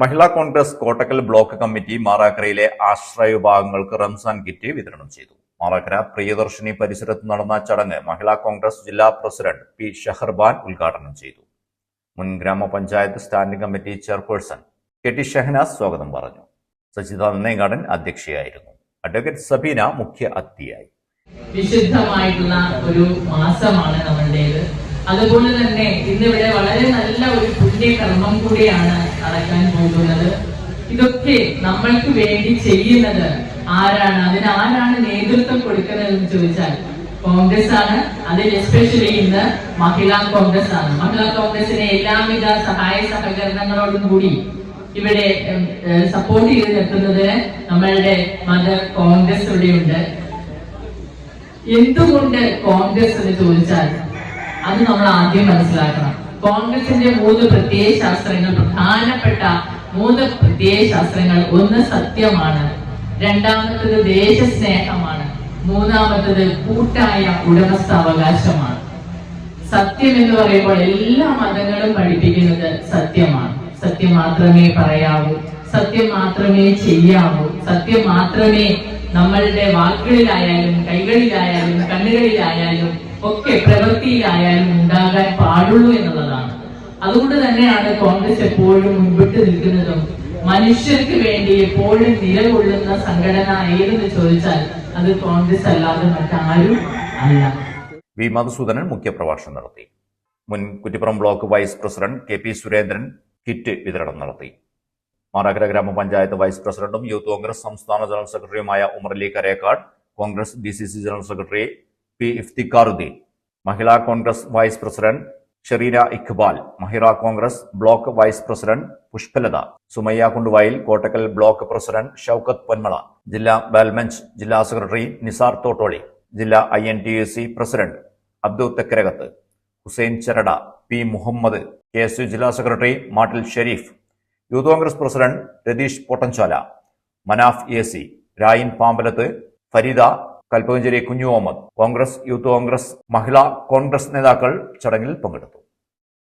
Mahila Congress Kottakkal block committee മാറാക്കരയിലെ ആശ്രയ വിഭാഗങ്ങൾക്ക് Ramzan kit വിതരണം ചെയ്തു. മാറാക്കര പ്രിയദർശിനി പരിസരത്ത് നടന്ന ചടങ്ങ് മഹിളാ കോൺഗ്രസ് ജില്ലാ പ്രസിഡന്റ് പി ഷഹർബാൻ ഉദ്ഘാടനം ചെയ്തു. മുൻ ഗ്രാമപഞ്ചായത്ത് standing committee chairperson K T Shahanas സ്വാഗതം പറഞ്ഞു. സജിത നന്നേങ്ങാടൻ അധ്യക്ഷയായിരുന്നു. അഡ്വക്കേറ്റ് സബീന മുഖ്യ അതിഥിയായി. വിശുദ്ധമായിട്ടുള്ള ഒരു മാസമാണ് നമ്മളുടേത്. അതുപോലെ തന്നെ ഇന്നിവിടെ വളരെ നല്ല പുണ്യകർമ്മം കൂടിയാണ് നടക്കാൻ പോകുന്നത്. ഇതൊക്കെ നമ്മൾക്ക് വേണ്ടി ചെയ്യുന്നത് ആരാണ്? അതിന് ആരാണ് നേതൃത്വം കൊടുക്കുന്നത് എന്ന് ചോദിച്ചാൽ കോൺഗ്രസ് ആണ് അതിൽ എസ്പെഷ്യലി ഇന്ന് മഹിളാ കോൺഗ്രസ് ആണ് മഹിളാ കോൺഗ്രസിനെ എല്ലാവിധ സഹായ സഹകരണങ്ങളോടും കൂടി ഇവിടെ സപ്പോർട്ട് ചെയ്ത് നിർത്തുന്നതിന് നമ്മളുടെ മദർ കോൺഗ്രസ് ഇവിടെയുണ്ട്. എന്തുകൊണ്ട് കോൺഗ്രസ് എന്ന് ചോദിച്ചാൽ അത് നമ്മൾ ആദ്യം മനസ്സിലാക്കണം. കോൺഗ്രസിന്റെ മൂന്ന് പ്രത്യയ ശാസ്ത്രങ്ങൾ പ്രധാനപ്പെട്ട മൂന്ന് പ്രത്യയ ശാസ്ത്രങ്ങൾ. ഒന്ന് സത്യമാണ് രണ്ടാമത്തത് ദേശസ്നേഹമാണ് മൂന്നാമത്തത് കൂട്ടായ ഉടമസ്ഥാവകാശമാണ്. സത്യം എന്ന് പറയുമ്പോൾ എല്ലാ മതങ്ങളും പഠിപ്പിക്കുന്നത് സത്യമാണ്. സത്യം മാത്രമേ പറയാവൂ സത്യം മാത്രമേ ചെയ്യാവൂ സത്യം മാത്രമേ നമ്മളുടെ വാക്കുകളിലായാലും കൈകളിലായാലും കണ്ണുകളിലായാലും ഒക്കെ പ്രവൃത്തിയിലായാലും ഉണ്ടാകാൻ പാടുള്ളൂ എന്നുള്ളതാണ്. അതുകൊണ്ട് തന്നെയാണ് കോൺഗ്രസ് എപ്പോഴും മുൻപിട്ട് നിൽക്കുന്നതും മനുഷ്യർക്ക് വേണ്ടി എപ്പോഴും നിലകൊള്ളുന്ന സംഘടന ഏതെന്ന് ചോദിച്ചാൽ അത് കോൺഗ്രസ് അല്ലാതെ മറ്റാരും അല്ല. വി മധുസൂദനൻ മുഖ്യപ്രഭാഷണം നടത്തി. മുൻ Kuttippuram block vice president K P Surendran kit വിതരണം നടത്തി. മാറാക്കര ഗ്രാമപഞ്ചായത്ത് വൈസ് പ്രസിഡന്റും യൂത്ത് കോൺഗ്രസ് സംസ്ഥാന ജനറൽ സെക്രട്ടറിയുമായ Umarali Karekkad Congress D C C general secretary P Iftikharuddin Mahila Congress vice president Sherina Iqbal Mahila Congress block vice president Pushpalatha Sumayya Kunduvayil Kottakkal block president Shoukath Ponmala ജില്ലാ ബാൽമെഞ്ച് ജില്ലാ secretary Nisar Thottoli ജില്ലാ I N T S C president Abdul Thekkarakath Hussain ചരട P Muhammad K S U ജില്ലാ secretary Mattil Sharif youth Congress president Ratheesh Pottanchala Manaf A C Rayin Pampalath Farida Kalpakanchery Kunju Muhammad Congress youth Congress Mahila Congress നേതാക്കൾ ചടങ്ങിൽ പങ്കെടുത്തു.